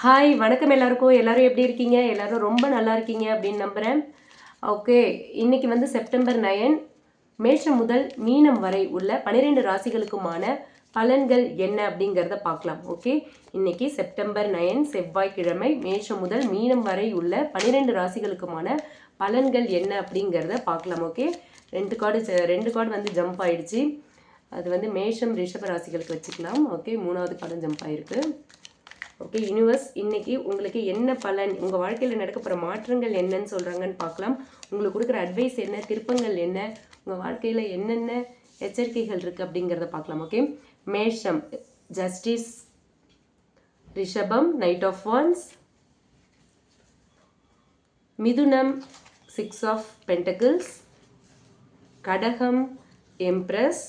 Hi வணக்கம் எல்லாருக்கும். எல்லாரும் எப்படி இருக்கீங்க? எல்லோரும் ரொம்ப நல்லா இருக்கீங்க அப்படின்னு நம்புகிறேன் ஓகே இன்றைக்கி வந்து செப்டம்பர் நயன் மேஷம் முதல் மீனம் வரை உள்ள பன்னிரெண்டு ராசிகளுக்குமான பலன்கள் என்ன அப்படிங்கிறத பார்க்கலாம். ஓகே இன்றைக்கி செப்டம்பர் நயன் செவ்வாய்க்கிழமை மேஷம் முதல் மீனம் வரை உள்ள பன்னிரெண்டு ராசிகளுக்குமான பலன்கள் என்ன அப்படிங்கிறத பார்க்கலாம். ஓகே ரெண்டு கார்டு ரெண்டு கார்டு வந்து ஜம்ப் ஆயிடுச்சு. அது வந்து மேஷம் ரிஷப ராசிகளுக்கு வச்சுக்கலாம். ஓகே மூணாவது கார்டும் ஜம்ப் ஆயிருக்கு. ஓகே யூனிவர்ஸ் இன்னைக்கு உங்களுக்கு என்ன பலன்? உங்கள் வாழ்க்கையில் நடக்க போகிற மாற்றங்கள் என்னன்னு சொல்கிறாங்கன்னு பார்க்கலாம். உங்களுக்கு கொடுக்குற அட்வைஸ் என்ன? திருப்பங்கள் என்ன? உங்கள் வாழ்க்கையில் என்னென்ன எச்சரிக்கைகள் இருக்குது அப்படிங்கிறத பார்க்கலாம் ஓகே மேஷம் ஜஸ்டிஸ் ரிஷபம் நைட் ஆஃப் ஒன்ஸ் மிதுனம் சிக்ஸ் ஆஃப் பென்டகிள்ஸ் கடகம் எம்ப்ரஸ்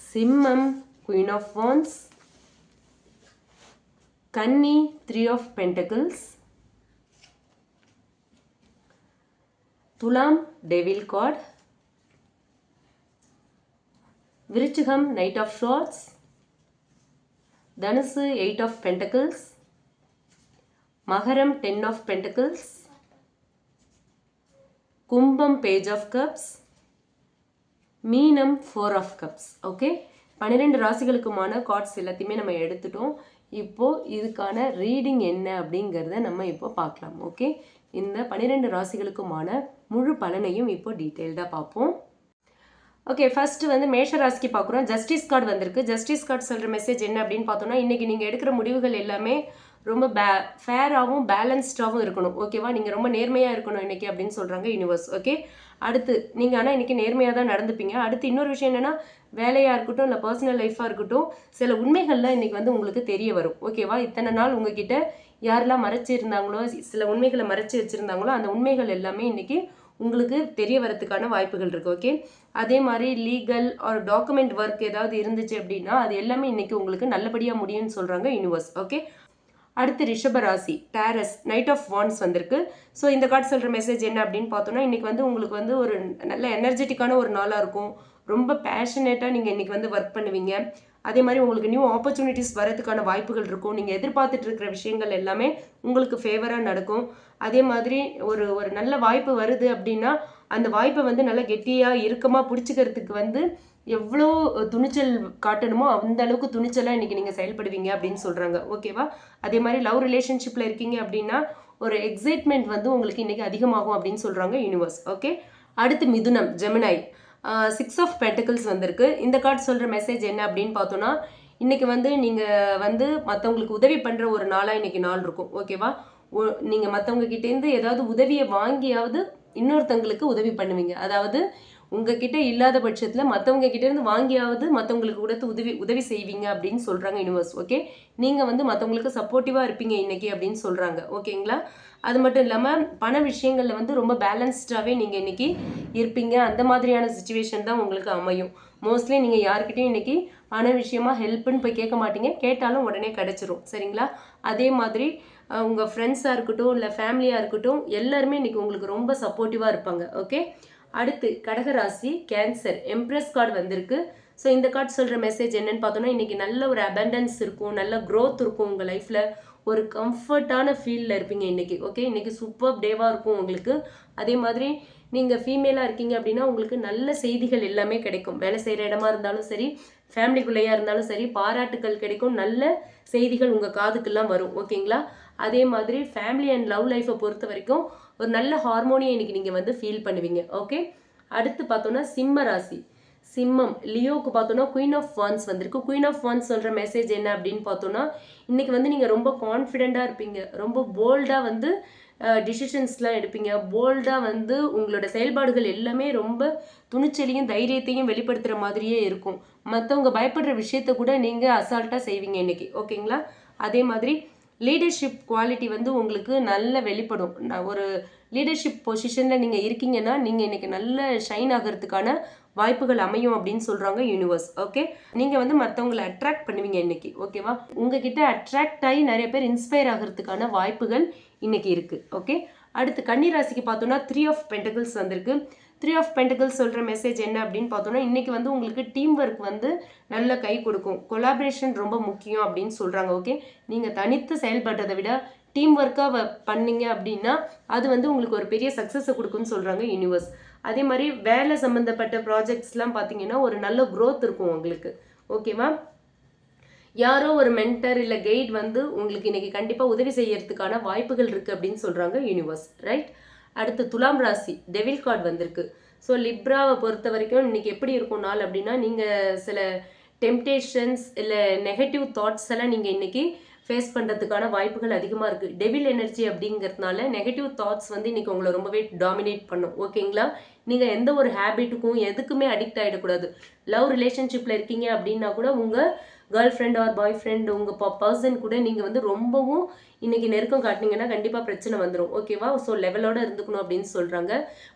சிம்மம் குயின் ஆஃப் ஒன்ஸ் கன்னி த்ரீ ஆஃப் பென்டகிள்ஸ் துலாம் டெவில் கார்ட் விருச்சிகம் நைட் ஆஃப் ஷார்ட்ஸ் தனுசு எயிட் ஆஃப் பென்டகிள்ஸ் மகரம் டென் ஆஃப் பென்டகிள்ஸ் கும்பம் பேஜ் ஆஃப் கப்ஸ் மீனம் ஃபோர் ஆஃப் கப்ஸ் ஓகே பன்னிரெண்டு ராசிகளுக்குமான கார்ட்ஸ் எல்லாத்தையுமே நம்ம எடுத்துட்டோம். இப்போது இதுக்கான ரீடிங் என்ன அப்படிங்கிறத நம்ம இப்போ பார்க்கலாம் ஓகே? இந்த பன்னிரெண்டு ராசிகளுக்குமான முழு பலனையும் இப்போ டீட்டெயில்டாக பார்ப்போம். ஓகே ஃபஸ்ட்டு வந்து மேஷ ராசிக்கு பார்க்குறோம். ஜஸ்டிஸ் கார்டு வந்திருக்கு. ஜஸ்டிஸ் கார்டு சொல்கிற மெசேஜ் என்ன அப்படின்னு பார்த்தோம்னா இன்றைக்கி நீங்கள் எடுக்கிற முடிவுகள் எல்லாமே ரொம்ப பே ஃபேராகவும் பேலன்ஸ்டாகவும் இருக்கணும். ஓகேவா நீங்கள் ரொம்ப நேர்மையாக இருக்கணும் இன்றைக்கி அப்படின்னு சொல்கிறாங்க யூனிவர்ஸ் ஓகே அடுத்து நீங்கள் ஆனால் இன்றைக்கி நேர்மையாக தான் நடந்துப்பீங்க. அடுத்து இன்னொரு விஷயம் என்னென்னா வேலையாக இருக்கட்டும் இல்லை பர்சனல் லைஃப்பாக இருக்கட்டும் சில உண்மைகள்லாம் இன்றைக்கி வந்து உங்களுக்கு தெரிய வரும். ஓகேவா இத்தனை நாள் உங்ககிட்ட யாரெல்லாம் மறைச்சி இருந்தாங்களோ சில உண்மைகளை மறைச்சி வச்சுருந்தாங்களோ அந்த உண்மைகள் எல்லாமே இன்றைக்கி உங்களுக்கு தெரிய வரதுக்கான வாய்ப்புகள் இருக்குது ஓகே அதே மாதிரி லீகல் ஒரு டாக்குமெண்ட் ஒர்க் ஏதாவது இருந்துச்சு அப்படின்னா அது எல்லாமே இன்றைக்கி உங்களுக்கு நல்லபடியாக முடியும்னு சொல்கிறாங்க யூனிவர்ஸ் ஓகே அடுத்து ரிஷபராசி டேரஸ் நைட் ஆஃப் வான்ஸ் வந்திருக்கு. ஸோ இந்த கார்டு சொல்கிற மெசேஜ் என்ன அப்படின்னு பார்த்தோன்னா இன்றைக்கி வந்து உங்களுக்கு வந்து ஒரு நல்ல எனர்ஜெட்டிக்கான ஒரு நாளாக இருக்கும். ரொம்ப பேஷனேட்டாக நீங்கள் இன்றைக்கி வந்து ஒர்க் பண்ணுவீங்க. அதே மாதிரி உங்களுக்கு நியூ ஆப்பர்ச்சுனிட்டிஸ் வரதுக்கான வாய்ப்புகள் இருக்கும். நீங்கள் எதிர்பார்த்துட்டு இருக்கிற விஷயங்கள் எல்லாமே உங்களுக்கு ஃபேவராக நடக்கும். அதே மாதிரி ஒரு ஒரு நல்ல வாய்ப்பு வருது அப்படின்னா அந்த வாய்ப்பை வந்து நல்லா கெட்டியாக இறுக்கமாக பிடிச்சிக்கிறதுக்கு வந்து எவ்வளோ துணிச்சல் காட்டணுமோ அந்த அளவுக்கு துணிச்சலாக இன்றைக்கி நீங்கள் செயல்படுவீங்க அப்படின்னு சொல்கிறாங்க ஓகேவா அதே மாதிரி லவ் ரிலேஷன்ஷிப்பில் இருக்கீங்க அப்படின்னா ஒரு எக்ஸைட்மெண்ட் வந்து உங்களுக்கு இன்றைக்கி அதிகமாகும் அப்படின்னு சொல்கிறாங்க யூனிவர்ஸ் ஓகே அடுத்து மிதுனம் ஜெமினாய் சிக்ஸ் ஆஃப் பென்டிகல்ஸ் வந்திருக்கு. இந்த கார்டு சொல்கிற மெசேஜ் என்ன அப்படின்னு பார்த்தோன்னா இன்றைக்கி வந்து நீங்கள் வந்து மற்றவங்களுக்கு உதவி பண்ணுற ஒரு நாளாக இன்றைக்கி நாள் இருக்கும். ஓகேவா நீங்கள் மற்றவங்க கிட்டேருந்து ஏதாவது உதவியை வாங்கியாவது இன்னொருத்தங்களுக்கு உதவி பண்ணுவீங்க. அதாவது உங்ககிட்ட இல்லாத பட்சத்தில் மற்றவங்க கிட்டேருந்து வாங்கியாவது மற்றவங்களுக்கு கொடுத்து உதவி உதவி செய்வீங்க அப்படின்னு சொல்கிறாங்க யூனிவர்ஸ் ஓகே நீங்கள் வந்து மற்றவங்களுக்கு சப்போர்ட்டிவாக இருப்பீங்க இன்றைக்கி அப்படின்னு சொல்கிறாங்க ஓகேங்களா? அது மட்டும் இல்லாமல் பண விஷயங்களில் வந்து ரொம்ப பேலன்ஸ்டாகவே நீங்கள் இன்றைக்கி இருப்பீங்க. அந்த மாதிரியான சுச்சுவேஷன் தான் உங்களுக்கு அமையும். மோஸ்ட்லி நீங்கள் யாருக்கிட்டையும் இன்றைக்கி பண விஷயமா ஹெல்ப்புன்னு போய் கேட்க மாட்டீங்க. கேட்டாலும் உடனே கிடச்சிரும் சரிங்களா? அதே மாதிரி உங்கள் ஃப்ரெண்ட்ஸாக இருக்கட்டும் இல்லை ஃபேமிலியாக இருக்கட்டும் எல்லாருமே இன்றைக்கி உங்களுக்கு ரொம்ப சப்போர்ட்டிவாக இருப்பாங்க ஓகே அடுத்து கடகராசி கேன்சர் எம்ப்ரெஸ் கார்டு வந்திருக்கு. ஸோ இந்த கார்டு சொல்கிற மெசேஜ் என்னென்னு பார்த்தோன்னா இன்றைக்கி நல்ல ஒரு அபண்டன்ஸ் இருக்கும் நல்ல க்ரோத் இருக்கும் உங்கள் லைஃப்பில் ஒரு கம்ஃபர்ட்டான ஃபீலில் இருப்பீங்க இன்றைக்கி ஓகே இன்றைக்கி சூப்பர் டேவாக இருக்கும் உங்களுக்கு. அதே மாதிரி நீங்கள் ஃபீமேலாக இருக்கீங்க அப்படின்னா உங்களுக்கு நல்ல செய்திகள் எல்லாமே கிடைக்கும். வேலை செய்கிற இடமா இருந்தாலும் சரி ஃபேமிலிக்குள்ளேயா இருந்தாலும் சரி பாராட்டுக்கள் கிடைக்கும். நல்ல செய்திகள் உங்கள் காதுக்கெல்லாம் வரும். ஓகேங்களா? அதே மாதிரி ஃபேமிலி அண்ட் லவ் லைஃப்பை பொறுத்த வரைக்கும் ஒரு நல்ல ஹார்மோனியை இன்னைக்கு நீங்கள் வந்து ஃபீல் பண்ணுவீங்க. ஓகே? அடுத்து பார்த்தோன்னா சிம்ம ராசி. சிம்மம் லியோவுக்கு பார்த்தோன்னா குயின் ஆஃப் ஒன்ஸ் வந்திருக்கு. குயின் ஆஃப் ஒன்ஸ் சொல்கிற மெசேஜ் என்ன அப்படின்னு பார்த்தோன்னா இன்றைக்கி வந்து நீங்கள் ரொம்ப கான்ஃபிடெண்ட்டாக இருப்பீங்க. ரொம்ப போல்டாக வந்து டிசிஷன்ஸ்லாம் எடுப்பீங்க. போல்டாக வந்து உங்களோட செயல்பாடுகள் எல்லாமே ரொம்ப துணிச்சலையும் தைரியத்தையும் வெளிப்படுத்துகிற மாதிரியே இருக்கும். மற்றவங்க பயப்படுற விஷயத்த கூட நீங்கள் அசால்ட்டாக செய்வீங்க இன்றைக்கி ஓகேங்களா? அதே மாதிரி லீடர்ஷிப் குவாலிட்டி வந்து உங்களுக்கு நல்ல வெளிப்படும். ஒரு லீடர்ஷிப் பொசிஷனில் நீங்கள் இருக்கீங்கன்னா நீங்கள் இன்றைக்கி நல்ல ஷைன் ஆகிறதுக்கான வாய்ப்புகள் அமையும் அப்படின்னு சொல்கிறாங்க யூனிவர்ஸ் ஓகே? நீங்கள் வந்து மற்றவங்களை அட்ராக்ட் பண்ணுவீங்க இன்னைக்கு. ஓகேவா? உங்ககிட்ட அட்ராக்ட் ஆகி நிறைய பேர் இன்ஸ்பயர் ஆகிறதுக்கான வாய்ப்புகள் இன்றைக்கி இருக்குது ஓகே? அடுத்து கன்னிராசிக்கு பார்த்தோன்னா த்ரீ ஆஃப் பென்டகிள்ஸ் வந்திருக்கு. த்ரீ ஆஃப் பென்டகிள்ஸ் சொல்கிற மெசேஜ் என்ன அப்படின்னு பார்த்தோன்னா இன்றைக்கி வந்து உங்களுக்கு டீம் ஒர்க் வந்து நல்ல கை கொடுக்கும். கொலாபரேஷன் ரொம்ப முக்கியம் அப்படின்னு சொல்கிறாங்க ஓகே நீங்கள் தனித்து செயல்படுறதை விட டீம் ஒர்க்காக பண்ணீங்க அப்படின்னா அது வந்து உங்களுக்கு ஒரு பெரிய சக்ஸஸை கொடுக்கும்னு சொல்கிறாங்க யூனிவர்ஸ் அதே மாதிரி வேலை சம்மந்தப்பட்ட ப்ராஜெக்ட்ஸ்லாம் பார்த்தீங்கன்னா ஒரு நல்ல க்ரோத் இருக்கும் உங்களுக்கு ஓகேவா யாரோ ஒரு மென்டர் இல்லை கைட் வந்து உங்களுக்கு இன்றைக்கி கண்டிப்பாக உதவி செய்யறதுக்கான வாய்ப்புகள் இருக்குது அப்படின்னு சொல்கிறாங்க யூனிவர்ஸ் ரைட் அடுத்து துலாம் ராசி டெவில் கார்டு வந்திருக்கு. ஸோ லிப்ராவை பொறுத்த வரைக்கும் இன்றைக்கி எப்படி இருக்கும் நாள் அப்படின்னா நீங்கள் சில டெம்டேஷன்ஸ் இல்லை நெகட்டிவ் தாட்ஸ் எல்லாம் நீங்கள் இன்றைக்கி ஃபேஸ் பண்ணுறதுக்கான வாய்ப்புகள் அதிகமாக இருக்குது டெவில் எனர்ஜி அப்படிங்கிறதுனால நெகட்டிவ் தாட்ஸ் வந்து இன்றைக்கி உங்களை ரொம்பவே டாமினேட் பண்ணும். ஓகேங்களா நீங்கள் எந்த ஒரு ஹேபிட்டுக்கும் எதுக்குமே அடிக்ட் ஆகிடக்கூடாது லவ் ரிலேஷன்ஷிப்பில் இருக்கீங்க அப்படின்னா கூட உங்கள் girlfriend or boyfriend உங்கள் பர்சன் கூட நீங்கள் வந்து ரொம்பவும் இன்னைக்கு நெருக்கம் காட்டினீங்கன்னா கண்டிப்பாக பிரச்சனை வந்துடும் ஓகேவா ஸோ லெவலோட இருந்துக்கணும் அப்படின்னு சொல்கிறாங்க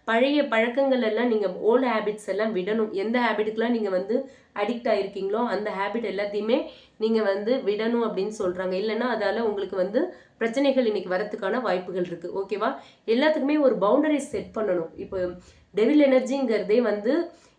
பழைய பழக்கங்கள் எல்லாம் நீங்கள் ஓல்டு ஹேபிட்ஸ் எல்லாம் விடணும். எந்த ஹேபிட்டுக்கெலாம் நீங்கள் வந்து அடிக்ட் ஆகிருக்கீங்களோ அந்த ஹேபிட் எல்லாத்தையுமே நீங்கள் வந்து விடணும் அப்படின்னு சொல்கிறாங்க இல்லைன்னா அதால் உங்களுக்கு வந்து பிரச்சனைகள் இன்றைக்கி வரத்துக்கான வாய்ப்புகள் இருக்குது ஓகேவா எல்லாத்துக்குமே ஒரு பவுண்டரிஸ் செட் பண்ணணும். இப்போ டெவில் எனர்ஜிங்கிறதே வந்து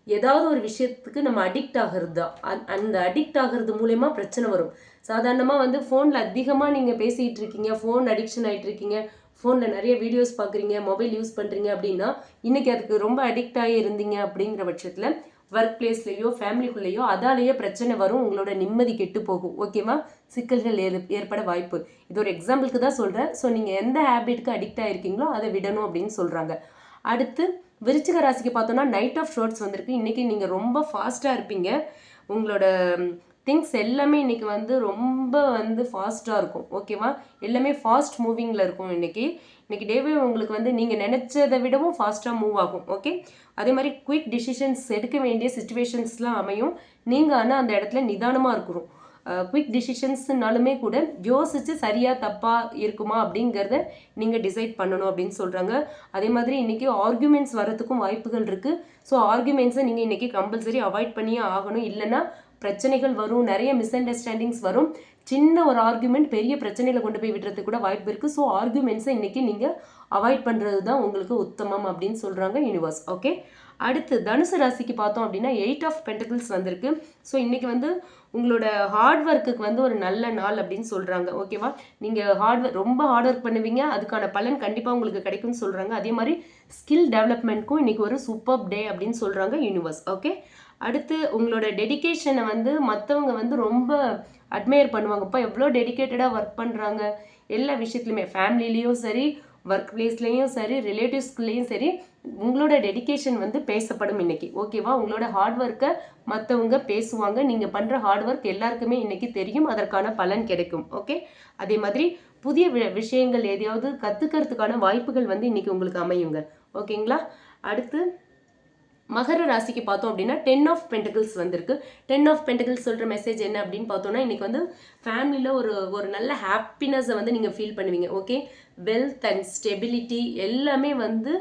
ஏதாவது ஒரு விஷயத்துக்கு நம்ம அடிக்ட் ஆகிறது தான் அந்- அந்த அடிக்ட் ஆகிறது மூலயமா பிரச்சனை வரும். சாதாரணமாக வந்து ஃபோனில் அதிகமாக நீங்கள் பேசிகிட்டு இருக்கீங்க ஃபோன் அடிக்ஷன் ஆகிட்டு இருக்கீங்க ஃபோனில் நிறைய வீடியோஸ் பார்க்குறீங்க மொபைல் யூஸ் பண்ணுறீங்க அப்படின்னா இன்றைக்கி அதுக்கு ரொம்ப அடிக்ட் ஆகி இருந்தீங்க அப்படிங்கிற பட்சத்தில் ஒர்க் பிளேஸ்லேயோ ஃபேமிலிக்குள்ளேயோ அதாலேயே பிரச்சனை வரும் உங்களோட நிம்மதி கெட்டு போகும். ஓகேவா சிக்கல்கள் ஏறு ஏற்பட வாய்ப்பு. இது ஒரு எக்ஸாம்பிளுக்கு தான் சொல்கிறேன் ஸோ நீங்கள் எந்த ஹேபிட்டுக்கு அடிக்ட் ஆகிருக்கீங்களோ அதை விடணும் அப்படின்னு சொல்கிறாங்க அடுத்து விருச்சிக ராசிக்கு பார்த்தோன்னா நைட் ஆஃப் ஷோர்ட்ஸ் வந்திருக்கு. இன்றைக்கி நீங்கள் ரொம்ப ஃபாஸ்ட்டாக இருப்பீங்க. உங்களோட திங்ஸ் எல்லாமே இன்றைக்கி வந்து ரொம்ப வந்து ஃபாஸ்ட்டாக இருக்கும். ஓகேவா எல்லாமே ஃபாஸ்ட் மூவிங்கில் இருக்கும் இன்னைக்கு. இன்றைக்கி டேவே உங்களுக்கு வந்து நீங்கள் நினச்சதை விடவும் ஃபாஸ்ட்டாக மூவ் ஆகும். ஓகே அதே மாதிரி குயிக் டிசிஷன்ஸ் எடுக்க வேண்டிய சுச்சுவேஷன்ஸ்லாம் அமையும். நீங்கள் ஆனால் அந்த இடத்துல நிதானமாக இருக்கணும். குயிக் டிசிஷன்ஸ்னாலுமே கூட யோசித்து சரியாக தப்பாக இருக்குமா அப்படிங்கிறத நீங்கள் டிசைட் பண்ணணும் அப்படின்னு சொல்கிறாங்க அதே மாதிரி இன்றைக்கி ஆர்குமெண்ட்ஸ் வரத்துக்கும் வாய்ப்புகள் இருக்குது ஸோ ஆர்குமெண்ட்ஸை நீங்கள் இன்றைக்கி கம்பல்சரி அவாய்ட் பண்ணியே ஆகணும். இல்லைன்னா பிரச்சனைகள் வரும். நிறைய மிஸ் அண்டர்ஸ்டாண்டிங்ஸ் வரும். சின்ன ஒரு ஆர்குமெண்ட் பெரிய பிரச்சனையில் கொண்டு போய் விடுறதுக்கு கூட வாய்ப்பு இருக்குது ஸோ ஆர்குமெண்ட்ஸை இன்றைக்கி நீங்கள் அவாய்ட் பண்ணுறது தான் உங்களுக்கு உத்தமம் அப்படின்னு சொல்கிறாங்க யூனிவர்ஸ் ஓகே அடுத்து தனுசு ராசிக்கு பார்த்தோம் அப்படின்னா எயிட் ஆஃப் பென்டகிள்ஸ் வந்திருக்கு. ஸோ இன்றைக்கி வந்து உங்களோட ஹார்ட் ஒர்க்குக்கு வந்து ஒரு நல்ல நாள் அப்படின்னு சொல்கிறாங்க ஓகேவா நீங்கள் ஹார்ட் ரொம்ப ஹார்ட் ஒர்க் பண்ணுவீங்க. அதுக்கான பலன் கண்டிப்பாக உங்களுக்கு கிடைக்கும்னு சொல்கிறாங்க அதே மாதிரி ஸ்கில் டெவலப்மெண்ட்க்கும் இன்றைக்கி ஒரு சூப்பர் டே அப்படின்னு சொல்கிறாங்க யூனிவர்ஸ் ஓகே அடுத்து உங்களோட டெடிகேஷனை வந்து மற்றவங்க வந்து ரொம்ப அட்மையர் பண்ணுவாங்கப்பா எவ்வளோ டெடிகேட்டடாக ஒர்க் பண்ணுறாங்க எல்லா விஷயத்துலையுமே. ஃபேமிலிலேயும் சரி ஒர்க் பிளேஸ்லேயும் சரி ரிலேட்டிவ்ஸ்குள்ளேயும் சரி உங்களோட டெடிகேஷன் வந்து பேசப்படும் இன்றைக்கி ஓகேவா உங்களோட ஹார்ட் ஒர்க்கை மற்றவங்க பேசுவாங்க. நீங்கள் பண்ணுற ஹார்ட் ஒர்க் எல்லாருக்குமே இன்றைக்கி தெரியும். அதற்கான பலன் கிடைக்கும். ஓகே அதே மாதிரி புதிய வி- விஷயங்கள் எதையாவது கற்றுக்கிறதுக்கான வாய்ப்புகள் வந்து இன்றைக்கி உங்களுக்கு அமையுங்க. ஓகேங்களா அடுத்து மகர ராசிக்கு பார்த்தோம் அப்படின்னா டென் ஆஃப் பென்டகிள்ஸ் வந்திருக்கு. டென் ஆஃப் பென்டகிள்ஸ் சொல்கிற மெசேஜ் என்ன அப்படின்னு பார்த்தோம்னா இன்றைக்கி வந்து ஃபேமிலியில் ஒரு ஒரு நல்ல ஹாப்பினஸை வந்து நீங்கள் ஃபீல் பண்ணுவீங்க. ஓகே வெல்த் அண்ட் ஸ்டெபிலிட்டி எல்லாமே வந்து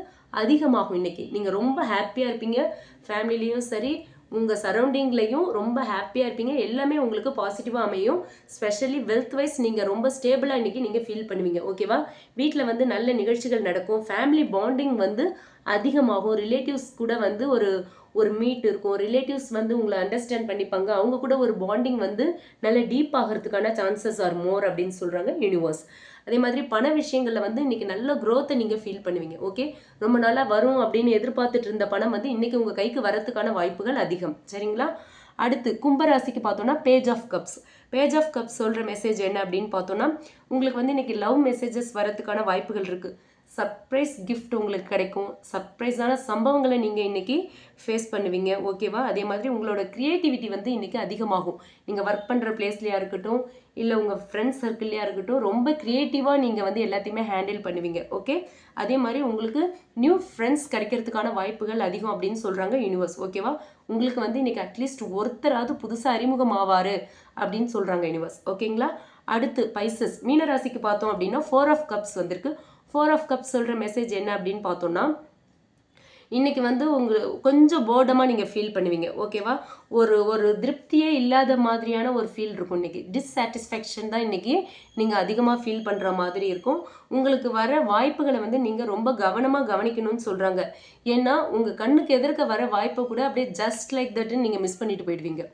அதிகமாகும் இன்றைக்கி நீங்கள் ரொம்ப ஹாப்பியாக இருப்பீங்க. ஃபேமிலிலையும் சரி உங்கள் சரௌண்டிங்லையும் ரொம்ப ஹாப்பியாக இருப்பீங்க. எல்லாமே உங்களுக்கு பாசிட்டிவாக அமையும். ஸ்பெஷலி வெல்த் வைஸ் நீங்கள் ரொம்ப ஸ்டேபிளாக இன்றைக்கி நீங்கள் ஃபீல் பண்ணுவீங்க. ஓகேவா வீட்டில் வந்து நல்ல நிகழ்ச்சிகள் நடக்கும். ஃபேமிலி பாண்டிங் வந்து அதிகமாகும். ரிலேட்டிவ்ஸ் கூட வந்து ஒரு ஒரு மீட் இருக்கும். ரிலேட்டிவ்ஸ் வந்து உங்களை அண்டர்ஸ்டாண்ட் பண்ணிப்பாங்க. அவங்க கூட ஒரு பாண்டிங் வந்து நல்ல டீப் ஆகிறதுக்கான சான்சஸ் ஆர் மோர் அப்படின்னு சொல்கிறாங்க யூனிவர்ஸ் அதே மாதிரி பண விஷயங்களில் வந்து இன்னைக்கு நல்ல க்ரோத்தை நீங்கள் ஃபீல் பண்ணுவீங்க. ஓகே ரொம்ப நாளாக வரும் அப்படின்னு எதிர்பார்த்துட்டு இருந்த பணம் வந்து இன்னைக்கு உங்கள் கைக்கு வரத்துக்கான வாய்ப்புகள் அதிகம். சரிங்களா? அடுத்து கும்பராசிக்கு பார்த்தோன்னா page of cups page of cups சொல்கிற மெசேஜ் என்ன அப்படின்னு பார்த்தோன்னா உங்களுக்கு வந்து இன்னைக்கு லவ் மெசேஜஸ் வரதுக்கான வாய்ப்புகள் இருக்குது சர்ப்ரைஸ் கிஃப்ட் உங்களுக்கு கிடைக்கும். சர்ப்ரைஸான சம்பவங்களை நீங்கள் இன்றைக்கி ஃபேஸ் பண்ணுவீங்க. ஓகேவா அதே மாதிரி உங்களோட க்ரியேட்டிவிட்டி வந்து இன்றைக்கி அதிகமாகும். நீங்கள் ஒர்க் பண்ணுற பிளேஸ்லையாக இருக்கட்டும் இல்லை உங்கள் ஃப்ரெண்ட்ஸ் சர்க்கிள்லையாக இருக்கட்டும் ரொம்ப க்ரியேட்டிவாக நீங்கள் வந்து எல்லாத்தையுமே ஹேண்டில் பண்ணுவீங்க. ஓகே அதே மாதிரி உங்களுக்கு நியூ ஃப்ரெண்ட்ஸ் கிடைக்கிறதுக்கான வாய்ப்புகள் அதிகம் அப்படின்னு சொல்கிறாங்க யூனிவர்ஸ் ஓகேவா உங்களுக்கு வந்து இன்றைக்கி அட்லீஸ்ட் ஒருத்தராவது புதுசாக அறிமுகம் ஆவார் அப்படின்னு சொல்கிறாங்க யூனிவர்ஸ் ஓகேங்களா அடுத்து பைசஸ் மீனராசிக்கு பார்த்தோம் அப்படின்னா ஃபோர் ஆஃப் கப்ஸ் வந்திருக்கு. ஃபோர் ஆஃப் கப் சொல்கிற மெசேஜ் என்ன அப்படின்னு பார்த்தோம்னா இன்றைக்கி வந்து உங்கள் கொஞ்சம் போர்டமாக நீங்கள் ஃபீல் பண்ணுவீங்க ஓகேவா ஒரு ஒரு திருப்தியே இல்லாத மாதிரியான ஒரு ஃபீல் இருக்கும் இன்றைக்கி டிஸ்சாட்டிஸ்ஃபேக்ஷன் தான் இன்றைக்கி நீங்கள் அதிகமாக ஃபீல் பண்ணுற மாதிரி இருக்கும். உங்களுக்கு வர வாய்ப்புகளை வந்து நீங்கள் ரொம்ப கவனமாக கவனிக்கணும்னு சொல்கிறாங்க ஏன்னா உங்கள் கண்ணுக்கு எதிர்க்க வர வாய்ப்பை கூட அப்படியே ஜஸ்ட் லைக் தட்னு நீங்கள் மிஸ் பண்ணிட்டு போயிடுவீங்க.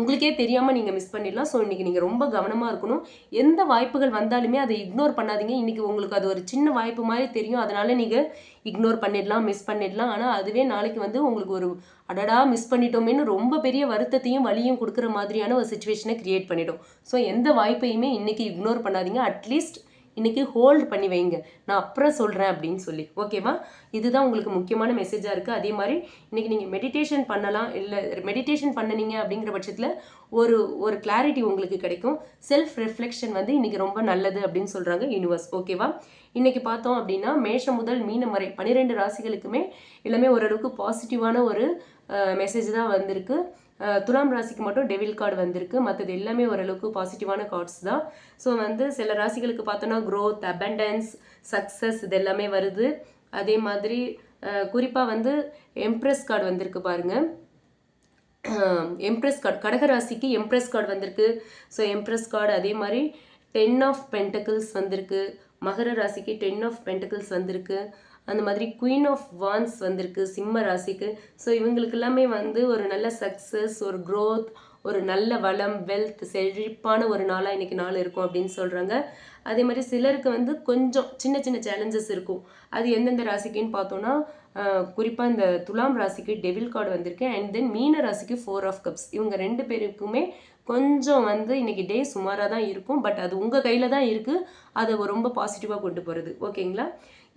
உங்களுக்கே தெரியாமல் நீங்கள் மிஸ் பண்ணிடலாம். ஸோ இன்றைக்கி நீங்கள் ரொம்ப கவனமாக இருக்கணும். எந்த வாய்ப்புகள் வந்தாலுமே அதை இக்னோர் பண்ணாதீங்க. இன்றைக்கி உங்களுக்கு அது ஒரு சின்ன வாய்ப்பு மாதிரி தெரியும். அதனால் நீங்கள் இக்னோர் பண்ணிடலாம் மிஸ் பண்ணிடலாம். ஆனால் அதுவே நாளைக்கு வந்து உங்களுக்கு ஒரு அடடா மிஸ் பண்ணிட்டோமேனு ரொம்ப பெரிய வருத்தத்தையும் வலியும் கொடுக்குற மாதிரியான ஒரு சுச்சுவேஷனை க்ரியேட் பண்ணிடும். ஸோ எந்த வாய்ப்பையுமே இன்றைக்கி இக்னோர் பண்ணாதீங்க. அட்லீஸ்ட் இன்றைக்கி ஹோல்ட் பண்ணி வைங்க. நான் அப்புறம் சொல்கிறேன் அப்படின்னு சொல்லி. ஓகேவா இதுதான் உங்களுக்கு முக்கியமான மெசேஜாக இருக்குது அதே மாதிரி இன்றைக்கி நீங்கள் மெடிடேஷன் பண்ணலாம். இல்லை மெடிடேஷன் பண்ணனீங்க அப்படிங்கிற பட்சத்தில் ஒரு ஒரு கிளாரிட்டி உங்களுக்கு கிடைக்கும். செல்ஃப் ரிஃப்ளெக்ஷன் வந்து இன்றைக்கி ரொம்ப நல்லது அப்படின்னு சொல்கிறாங்க யூனிவர்ஸ் ஓகேவா இன்றைக்கி பார்த்தோம் அப்படின்னா மேஷம் முதல் மீனம் வரை பன்னிரெண்டு ராசிகளுக்குமே எல்லாமே ஓரளவுக்கு பாசிட்டிவான ஒரு மெசேஜ் தான் வந்திருக்கு. துலாம் ராசிக்கு மட்டும் டெவில் கார்டு வந்திருக்கு. மற்றது எல்லாமே ஓரளவுக்கு பாசிட்டிவான கார்ட்ஸ் தான். ஸோ வந்து சில ராசிகளுக்கு பார்த்தோன்னா க்ரோத் அபண்டன்ஸ் சக்ஸஸ் இது எல்லாமே வருது. அதே மாதிரி குறிப்பாக வந்து எம்ப்ரெஸ் கார்டு வந்திருக்கு பாருங்கள் எம்ப்ரெஸ் கார்டு கடகராசிக்கு எம்ப்ரெஸ் கார்டு வந்திருக்கு. ஸோ எம்ப்ரெஸ் கார்டு அதே மாதிரி டென் ஆஃப் பென்டக்கிள்ஸ் வந்திருக்கு. மகர ராசிக்கு டென் ஆஃப் பென்டக்கிள்ஸ் வந்திருக்கு. அந்த மாதிரி குயின் ஆஃப் வான்ஸ் வந்திருக்கு சிம்ம ராசிக்கு. ஸோ இவங்களுக்கு எல்லாமே வந்து ஒரு நல்ல சக்ஸஸ் ஒரு க்ரோத் ஒரு நல்ல வளம் வெல்த் செழிப்பான ஒரு நாளாக இன்றைக்கி நாள் இருக்கும் அப்படின்னு சொல்கிறாங்க அதே மாதிரி சிலருக்கு வந்து கொஞ்சம் சின்ன சின்ன சேலஞ்சஸ் இருக்கும். அது எந்தெந்த ராசிக்குன்னு பார்த்தோன்னா குறிப்பாக இந்த துலாம் ராசிக்கு டெவில் கார்டு வந்திருக்கு. அண்ட் தென் மீன ராசிக்கு ஃபோர் ஆஃப் கப்ஸ் இவங்க ரெண்டு பேருக்குமே கொஞ்சம் வந்து இன்னைக்கு டே சுமாராக தான் இருக்கும். பட் அது உங்கள் கையில் தான் இருக்குது அதை ரொம்ப பாசிட்டிவாக கொண்டு போகிறது ஓகேங்களா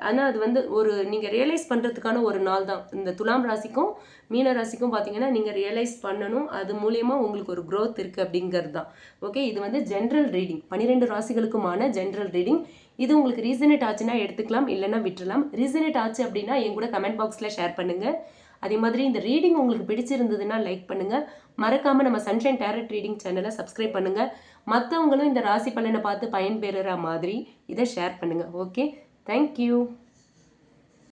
ஆனால் அது வந்து ஒரு நீங்கள் ரியலைஸ் பண்ணுறதுக்கான ஒரு நாள் தான். இந்த துலாம் ராசிக்கும் மீன ராசிக்கும் பார்த்தீங்கன்னா நீங்கள் ரியலைஸ் பண்ணணும். அது மூலயமா உங்களுக்கு ஒரு க்ரோத் இருக்குது அப்படிங்கிறது தான். ஓகே இது வந்து ஜென்ரல் ரீடிங் பன்னிரெண்டு ராசிகளுக்குமான ஜென்ரல் ரீடிங் இது உங்களுக்கு ரீசனேட் ஆச்சுன்னா எடுத்துக்கலாம் இல்லைன்னா விட்டுறலாம். ரீசனேட் ஆச்சு அப்படின்னா என் கூட கமெண்ட் பாக்ஸில் ஷேர் பண்ணுங்கள் அதே மாதிரி இந்த ரீடிங் உங்களுக்கு பிடிச்சிருந்ததுன்னா லைக் பண்ணுங்கள் மறக்காமல் நம்ம சன்ஷைன் டேரட் ரீடிங் சேனலை சப்ஸ்கிரைப் பண்ணுங்கள் மற்றவங்களும் இந்த ராசி பலனை பார்த்து பயன்பெறுற மாதிரி இதை ஷேர் பண்ணுங்கள் ஓகே Thank you.